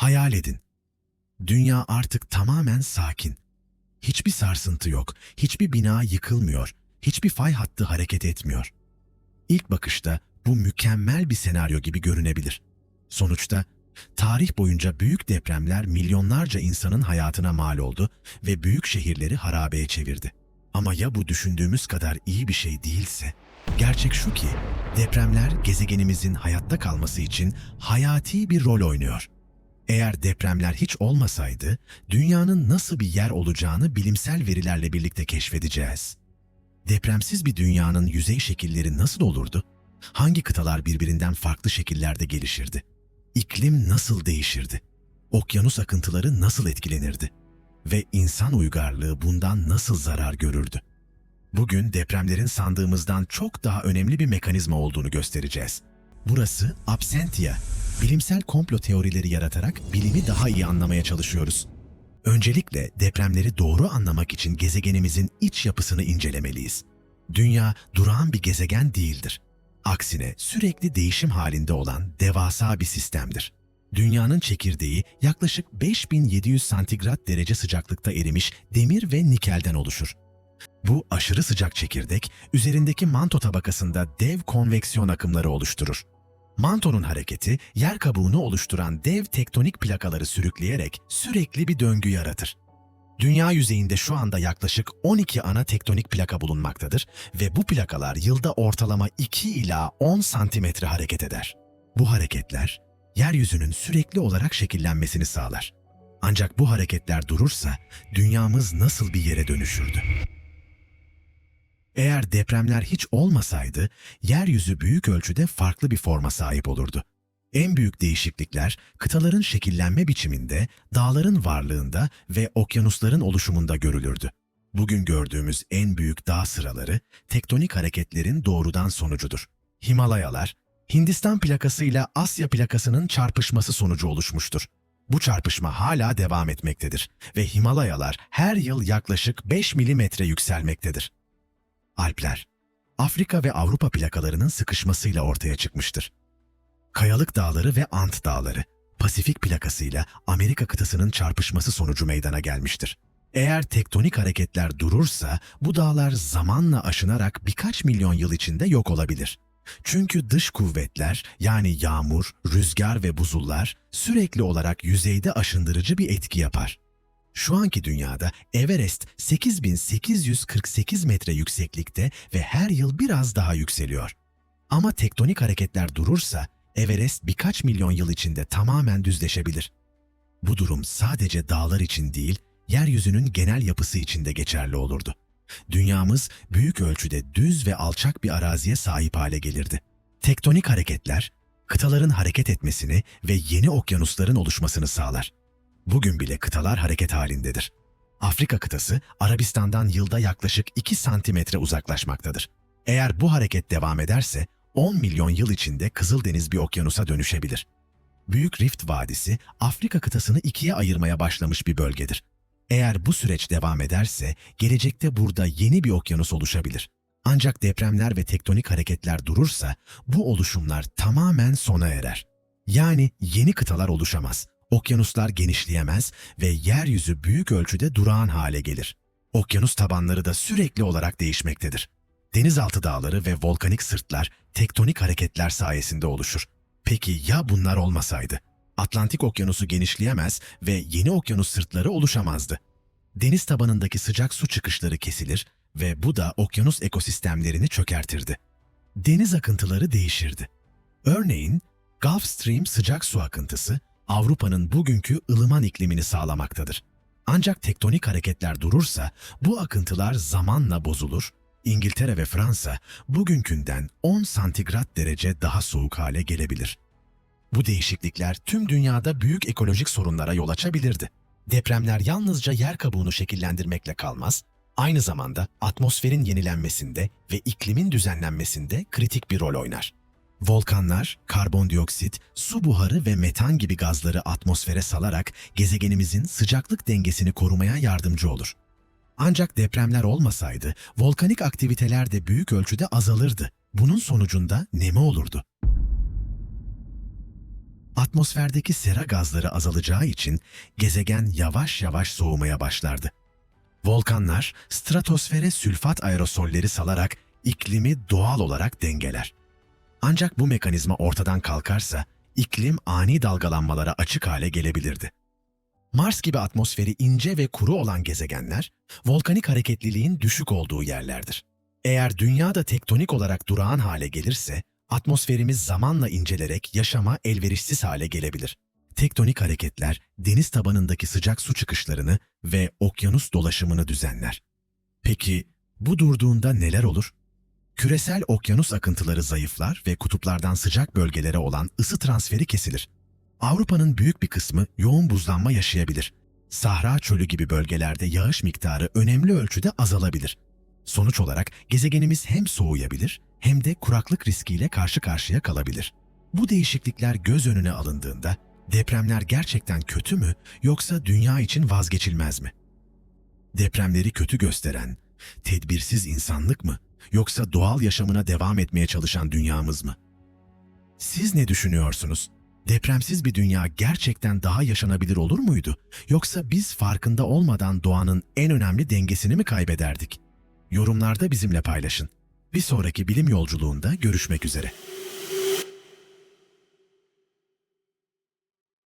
Hayal edin. Dünya artık tamamen sakin. Hiçbir sarsıntı yok, hiçbir bina yıkılmıyor, hiçbir fay hattı hareket etmiyor. İlk bakışta bu mükemmel bir senaryo gibi görünebilir. Sonuçta tarih boyunca büyük depremler milyonlarca insanın hayatına mal oldu ve büyük şehirleri harabeye çevirdi. Ama ya bu düşündüğümüz kadar iyi bir şey değilse? Gerçek şu ki depremler gezegenimizin hayatta kalması için hayati bir rol oynuyor. Eğer depremler hiç olmasaydı, dünyanın nasıl bir yer olacağını bilimsel verilerle birlikte keşfedeceğiz. Depremsiz bir dünyanın yüzey şekilleri nasıl olurdu? Hangi kıtalar birbirinden farklı şekillerde gelişirdi? İklim nasıl değişirdi? Okyanus akıntıları nasıl etkilenirdi? Ve insan uygarlığı bundan nasıl zarar görürdü? Bugün depremlerin sandığımızdan çok daha önemli bir mekanizma olduğunu göstereceğiz. Burası Absentia. Bilimsel komplo teorileri yaratarak bilimi daha iyi anlamaya çalışıyoruz. Öncelikle depremleri doğru anlamak için gezegenimizin iç yapısını incelemeliyiz. Dünya durağan bir gezegen değildir. Aksine sürekli değişim halinde olan devasa bir sistemdir. Dünyanın çekirdeği yaklaşık 5700 santigrat derece sıcaklıkta erimiş demir ve nikelden oluşur. Bu aşırı sıcak çekirdek üzerindeki manto tabakasında dev konveksiyon akımları oluşturur. Mantonun hareketi yer kabuğunu oluşturan dev tektonik plakaları sürükleyerek sürekli bir döngü yaratır. Dünya yüzeyinde şu anda yaklaşık 12 ana tektonik plaka bulunmaktadır ve bu plakalar yılda ortalama 2 ila 10 santimetre hareket eder. Bu hareketler yeryüzünün sürekli olarak şekillenmesini sağlar. Ancak bu hareketler durursa dünyamız nasıl bir yere dönüşürdü? Eğer depremler hiç olmasaydı, yeryüzü büyük ölçüde farklı bir forma sahip olurdu. En büyük değişiklikler kıtaların şekillenme biçiminde, dağların varlığında ve okyanusların oluşumunda görülürdü. Bugün gördüğümüz en büyük dağ sıraları tektonik hareketlerin doğrudan sonucudur. Himalayalar, Hindistan plakasıyla Asya plakasının çarpışması sonucu oluşmuştur. Bu çarpışma hala devam etmektedir ve Himalayalar her yıl yaklaşık 5 milimetre yükselmektedir. Alpler, Afrika ve Avrupa plakalarının sıkışmasıyla ortaya çıkmıştır. Kayalık Dağları ve Ant Dağları, Pasifik plakasıyla Amerika kıtasının çarpışması sonucu meydana gelmiştir. Eğer tektonik hareketler durursa bu dağlar zamanla aşınarak birkaç milyon yıl içinde yok olabilir. Çünkü dış kuvvetler yani yağmur, rüzgar ve buzullar sürekli olarak yüzeyde aşındırıcı bir etki yapar. Şu anki dünyada Everest 8848 metre yükseklikte ve her yıl biraz daha yükseliyor. Ama tektonik hareketler durursa Everest birkaç milyon yıl içinde tamamen düzleşebilir. Bu durum sadece dağlar için değil, yeryüzünün genel yapısı için de geçerli olurdu. Dünyamız büyük ölçüde düz ve alçak bir araziye sahip hale gelirdi. Tektonik hareketler, kıtaların hareket etmesini ve yeni okyanusların oluşmasını sağlar. Bugün bile kıtalar hareket halindedir. Afrika kıtası Arabistan'dan yılda yaklaşık 2 santimetre uzaklaşmaktadır. Eğer bu hareket devam ederse 10 milyon yıl içinde Kızıldeniz bir okyanusa dönüşebilir. Büyük Rift Vadisi Afrika kıtasını ikiye ayırmaya başlamış bir bölgedir. Eğer bu süreç devam ederse gelecekte burada yeni bir okyanus oluşabilir. Ancak depremler ve tektonik hareketler durursa bu oluşumlar tamamen sona erer. Yani yeni kıtalar oluşamaz okyanuslar genişleyemez ve yeryüzü büyük ölçüde durağan hale gelir. Okyanus tabanları da sürekli olarak değişmektedir. Denizaltı dağları ve volkanik sırtlar tektonik hareketler sayesinde oluşur. Peki ya bunlar olmasaydı? Atlantik Okyanusu genişleyemez ve yeni okyanus sırtları oluşamazdı. Deniz tabanındaki sıcak su çıkışları kesilir ve bu da okyanus ekosistemlerini çökertirdi. Deniz akıntıları değişirdi. Örneğin Gulf Stream sıcak su akıntısı Avrupa'nın bugünkü ılıman iklimini sağlamaktadır. Ancak tektonik hareketler durursa bu akıntılar zamanla bozulur, İngiltere ve Fransa bugünkünden 10 santigrat derece daha soğuk hale gelebilir. Bu değişiklikler tüm dünyada büyük ekolojik sorunlara yol açabilirdi. Depremler yalnızca yer kabuğunu şekillendirmekle kalmaz, aynı zamanda atmosferin yenilenmesinde ve iklimin düzenlenmesinde kritik bir rol oynar. Volkanlar, karbondioksit, su buharı ve metan gibi gazları atmosfere salarak gezegenimizin sıcaklık dengesini korumaya yardımcı olur. Ancak depremler olmasaydı volkanik aktiviteler de büyük ölçüde azalırdı. Bunun sonucunda neme olurdu. atmosferdeki sera gazları azalacağı için gezegen yavaş yavaş soğumaya başlardı. Volkanlar stratosfere sülfat aerosolleri salarak iklimi doğal olarak dengeler. Ancak bu mekanizma ortadan kalkarsa iklim ani dalgalanmalara açık hale gelebilirdi. Mars gibi atmosferi ince ve kuru olan gezegenler, volkanik hareketliliğin düşük olduğu yerlerdir. Eğer dünya da tektonik olarak durağan hale gelirse, atmosferimiz zamanla incelerek yaşama elverişsiz hale gelebilir. Tektonik hareketler, deniz tabanındaki sıcak su çıkışlarını ve okyanus dolaşımını düzenler. Peki, bu durduğunda neler olur? Küresel okyanus akıntıları zayıflar ve kutuplardan sıcak bölgelere olan ısı transferi kesilir. Avrupa'nın büyük bir kısmı yoğun buzlanma yaşayabilir. Sahra çölü gibi bölgelerde yağış miktarı önemli ölçüde azalabilir. Sonuç olarak gezegenimiz hem soğuyabilir hem de kuraklık riskiyle karşı karşıya kalabilir. Bu değişiklikler göz önüne alındığında depremler gerçekten kötü mü yoksa dünya için vazgeçilmez mi? Depremleri kötü gösteren tedbirsiz insanlık mı yoksa doğal yaşamına devam etmeye çalışan dünyamız mı? Siz ne düşünüyorsunuz? Depremsiz bir dünya gerçekten daha yaşanabilir olur muydu? Yoksa biz farkında olmadan doğanın en önemli dengesini mi kaybederdik? Yorumlarda bizimle paylaşın. Bir sonraki bilim yolculuğunda görüşmek üzere.